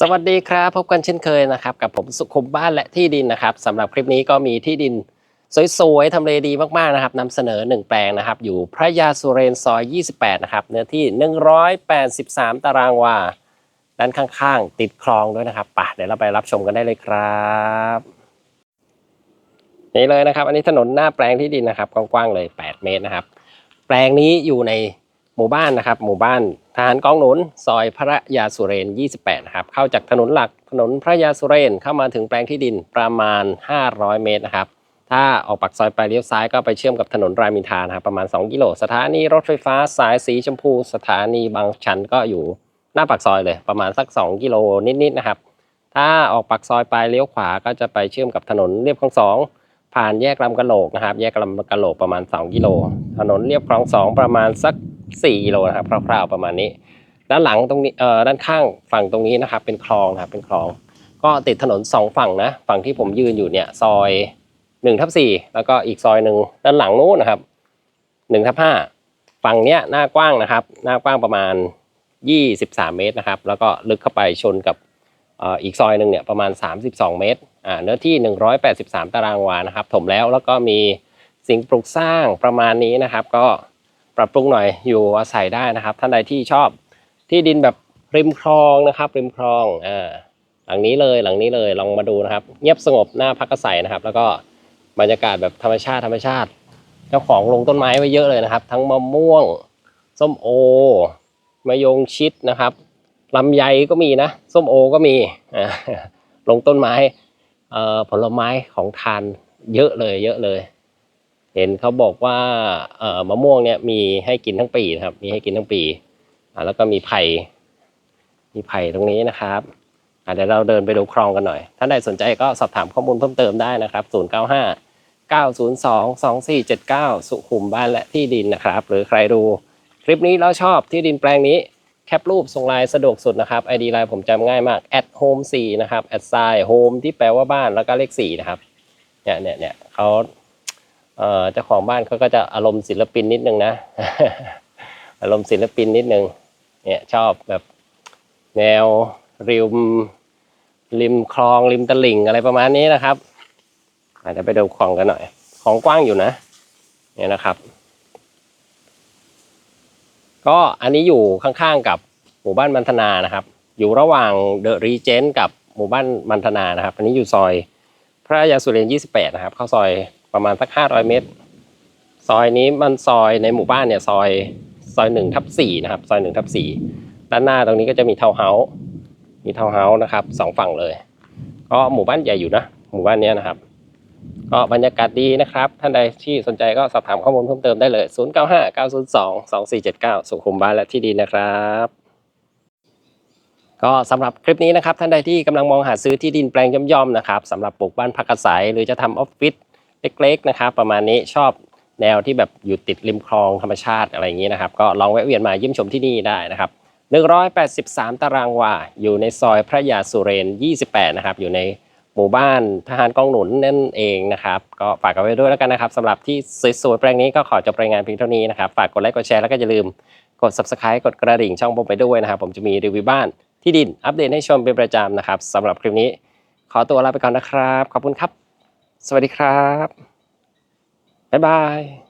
สวัสดีครับพบกันเช่นเคยนะครับ กับผมสุขุมบ้านและที่ดินนะครับสำหรับคลิปนี้ก็มีที่ดินสวยๆทำเลดีมากๆนะครับนำเสนอ 1 แปลงนะครับ อยู่พระยาสุเรนซอย 28 นะครับเนื้อที่ 183 ตารางวาด้านข้างๆ ติดคลองด้วยนะครับป่ะเดี๋ยวเราไปรับชมกันได้เลยครับ นี่เลยนะครับ อันนี้ถนนหน้าแปลงที่ดินนะครับกว้างๆเลย 8 เมตรนะครับ แปลงนี้อยู่ใน หมู่บ้านนะครับ หมู่บ้านทหารกองหนุน ซอยพระยาสุเรน 28 นะครับ เข้าจากถนนหลักถนนพระยาสุเรนเข้ามาถึงแปลงที่ดินประมาณ 500 เมตรนะครับ ถ้าออกปากซอยไปเลี้ยวซ้ายก็ไปเชื่อมกับถนนรามอินทรานะครับ ประมาณ 2 กิโล สถานีรถไฟฟ้าสายสีชมพู สถานีบางชันก็อยู่หน้าปากซอยเลย ประมาณสัก 2 กิโลนิดๆนะครับ ถ้าออกปากซอยไปเลี้ยวขวาก็จะไปเชื่อมกับถนนเรียบคลองสองผ่านแยกลำกะโหลกนะครับ แยกลำกะโหลกประมาณ 2 กิโล ถนนเรียบคลองสองประมาณสัก 4กิโลนะครับคร่าวๆประมาณนี้ ด้านหลังตรงนี้เอ่อด้านข้างฝั่งตรงนี้นะครับ เป็นคลองนะครับเป็นคลอง ก็ติดถนน 2 ฝั่งนะฝั่งที่ผมยืนอยู่เนี่ยซอย1ทับ4แล้วก็อีกซอยหนึ่งด้านหลังนู้นนะครับ1ทับ5ฝั่งเนี้ยหน้ากว้างนะครับ หน้ากว้างประมาณ 23 เมตรนะครับ แล้วก็ลึกเข้าไปชนกับอีกซอยหนึ่งเนี่ยประมาณ 32 เมตรอ่าเนื้อที่ 183 ตารางวานะครับ ถมแล้วแล้วก็มีสิ่งปลูกสร้างประมาณนี้นะครับ ก็ ปรับปรุงหน่อยอยู่อาศัยได้นะครับ ท่านใดที่ชอบที่ดินแบบริมคลองนะครับ ริมคลองอ่าหลังนี้เลยหลังนี้เลยลองมาดูนะครับ เงียบสงบหน้าพักอาศัยนะครับ แล้วก็บรรยากาศแบบธรรมชาติธรรมชาติ เจ้าของลงต้นไม้ไว้เยอะเลยนะครับ ทั้งมะม่วง ส้มโอมะยงชิดนะครับลำไยก็มีนะ ส้มโอก็มีอ่าลงต้นไม้เอ่อผลไม้ของทานเยอะเลยเยอะเลย เห็นเขาบอกว่าเอ่อมะม่วงเนี่ยมีให้กินทั้งปีนะครับ มีให้กินทั้งปีอ่าแล้วก็มีไผ่มีไผ่ตรงนี้นะครับอะเดี๋ยวเราเดินไปดูคลองกันหน่อย ถ้าใดสนใจก็สอบถามข้อมูลเพิ่มเติมได้นะครับ 095 902 2479 สุขุมบ้านและที่ดินนะครับ หรือใครดูคลิปนี้แล้วชอบที่ดินแปลงนี้แคปรูปส่งไลน์สะดวกสุดนะครับ ID ไลน์ผมจำง่ายมาก at home 4นะครับ at sign home ที่แปลว่าบ้านแล้วก็เลข4นะครับเนี่ยเนี่ยเนี่ยเขา เจ้าของบ้านเขาก็จะอารมณ์ศิลปินนิดนึงนะ อารมณ์ศิลปินนิดนึงเนี่ยชอบแบบแนวริมริมคลองริมตลิ่งอะไรประมาณนี้นะครับอาจจะไปดูคลองกันหน่อย ของกว้างอยู่นะ เนี่ยนะครับ ก็อันนี้อยู่ข้างๆกับหมู่บ้านมันธนานะครับ อยู่ระหว่างเดอะรีเจนต์กับหมู่บ้านมันธนานะครับ อันนี้อยู่ซอยพระยาสุเรน28นะครับ เข้าซอย ประมาณสัก500เมตร ซอยนี้มันซอยในหมู่บ้านเนี่ยซอยซอย1ทับ4นะครับ ซอย1ทับ4ด้านหน้าตรงนี้ก็จะมีเทาวน์เฮาส์มีเทาวน์เฮาส์นะครับสองฝั่งเลย ก็หมู่บ้านใหญ่อยู่นะ หมู่บ้านเนี้ยนะครับ ก็บรรยากาศดีนะครับ ท่านใดที่สนใจก็สอบถามข้อมูลเพิ่มเติมได้เลย 0 9 5 9 0 2 2 4 7 9 สุขุมบ้านและที่ดินนะครับก็สำหรับคลิปนี้นะครับท่านใดที่กำลังมองหาซื้อที่ดินแปลงย่อมๆนะครับสำหรับปลูกบ้านพักอาศัย หรือจะทำออฟฟิศ เล็กๆนะครับ ประมาณนี้ชอบแนวที่แบบอยู่ติดริมคลองธรรมชาติอะไรอย่างนี้นะครับ ก็ลองแวะเวียนมาเยี่ยมชมที่นี่ได้นะครับ183 ตารางวาอยู่ในซอยพระยาสุเรน 28 นะครับ อยู่ในหมู่บ้านทหารกองหนุนนั่นเองนะครับ ก็ฝากกันไว้ด้วยแล้วกันนะครับสำหรับที่สวยๆแปลงนี้ก็ขอจบรายงานเพียงเท่านี้นะครับ ฝากกดไลค์กดแชร์แล้วก็อย่าลืมกด subscribe กดกระดิ่งช่องผมไปด้วยนะครับ ผมจะมีรีวิวบ้านที่ดินอัปเดตให้ชมเป็นประจำนะครับสำหรับคลิปนี้ ขอตัวลาไปก่อนนะครับ ขอบคุณครับ สวัสดีครับ บ๊ายบาย